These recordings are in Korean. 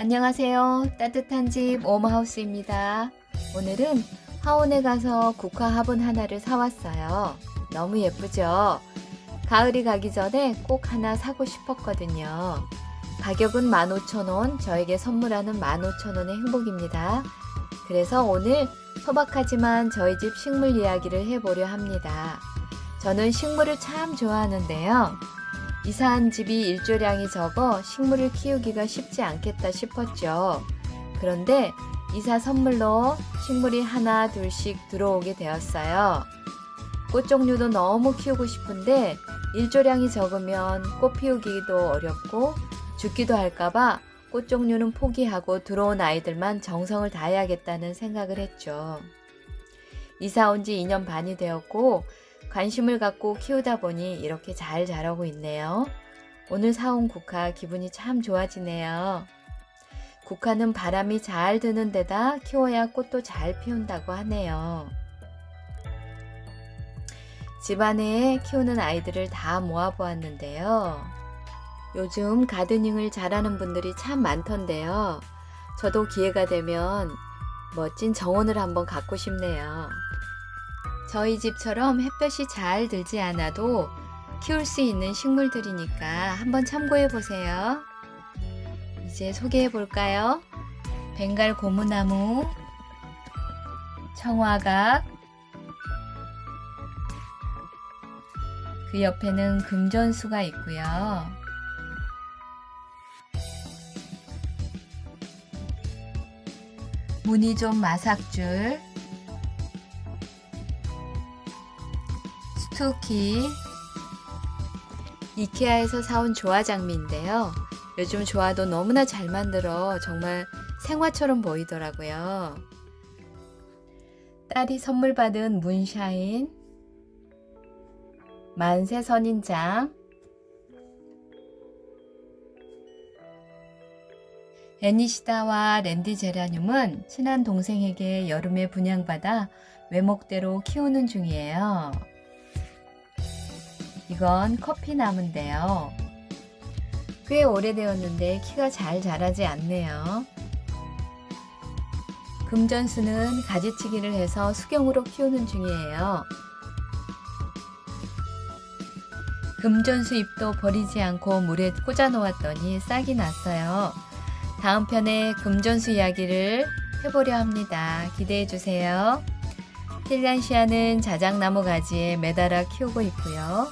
안녕하세요. 따뜻한 집 오마하우스입니다. 오늘은 화원에 가서 국화 화분 하나를 사왔어요. 너무 예쁘죠? 가을이 가기 전에 꼭 하나 사고 싶었거든요. 가격은 15,000원, 저에게 선물하는 15,000원의 행복입니다. 그래서 오늘 소박하지만 저희 집 식물 이야기를 해보려 합니다. 저는 식물을 참 좋아하는데요. 이사한 집이 일조량이 적어 식물을 키우기가 쉽지 않겠다 싶었죠. 그런데 이사 선물로 식물이 하나 둘씩 들어오게 되었어요. 꽃 종류도 너무 키우고 싶은데 일조량이 적으면 꽃 피우기도 어렵고 죽기도 할까봐 꽃 종류는 포기하고 들어온 아이들만 정성을 다해야겠다는 생각을 했죠. 이사 온 지 2년 반이 되었고 관심을 갖고 키우다 보니 이렇게 잘 자라고 있네요. 오늘 사온 국화 기분이 참 좋아지네요. 국화는 바람이 잘 드는 데다 키워야 꽃도 잘 피운다고 하네요. 집안에 키우는 아이들을 다 모아보았는데요. 요즘 가드닝을 잘하는 분들이 참 많던데요. 저도 기회가 되면 멋진 정원을 한번 갖고 싶네요. 저희 집처럼 햇볕이 잘 들지 않아도 키울 수 있는 식물들이니까 한번 참고해 보세요. 이제 소개해 볼까요? 벵갈 고무나무, 청화각, 그 옆에는 금전수가 있고요. 무늬 좀 마삭줄, 투키, 이케아에서 사온 조화 장미인데요. 요즘 조화도 너무나 잘 만들어 정말 생화처럼 보이더라고요. 딸이 선물 받은 문샤인, 만세 선인장, 애니시다와 랜디 제라늄은 친한 동생에게 여름에 분양받아 외목대로 키우는 중이에요. 이건 커피 나무인데요. 꽤 오래되었는데 키가 잘 자라지 않네요. 금전수는 가지치기를 해서 수경으로 키우는 중이에요. 금전수 잎도 버리지 않고 물에 꽂아 놓았더니 싹이 났어요. 다음 편에 금전수 이야기를 해보려 합니다. 기대해 주세요. 필란시아는 자작나무 가지에 매달아 키우고 있고요.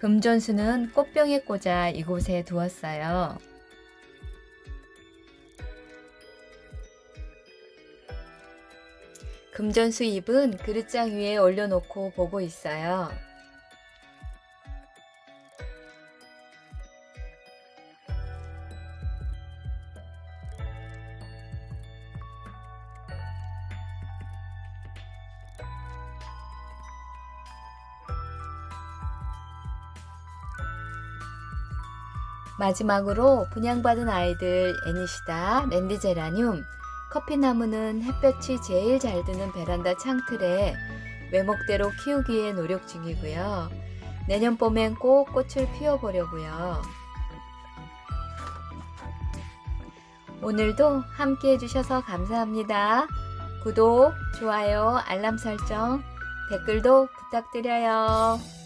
금전수는 꽃병에 꽂아 이곳에 두었어요. 금전수 잎은 그릇장 위에 올려놓고 보고 있어요. 마지막으로 분양받은 아이들 애니시다, 랜디제라늄, 커피나무는 햇볕이 제일 잘 드는 베란다 창틀에 외목대로 키우기에 노력 중이고요. 내년 봄엔 꼭 꽃을 피워보려고요. 오늘도 함께 해주셔서 감사합니다. 구독, 좋아요, 알람 설정, 댓글도 부탁드려요.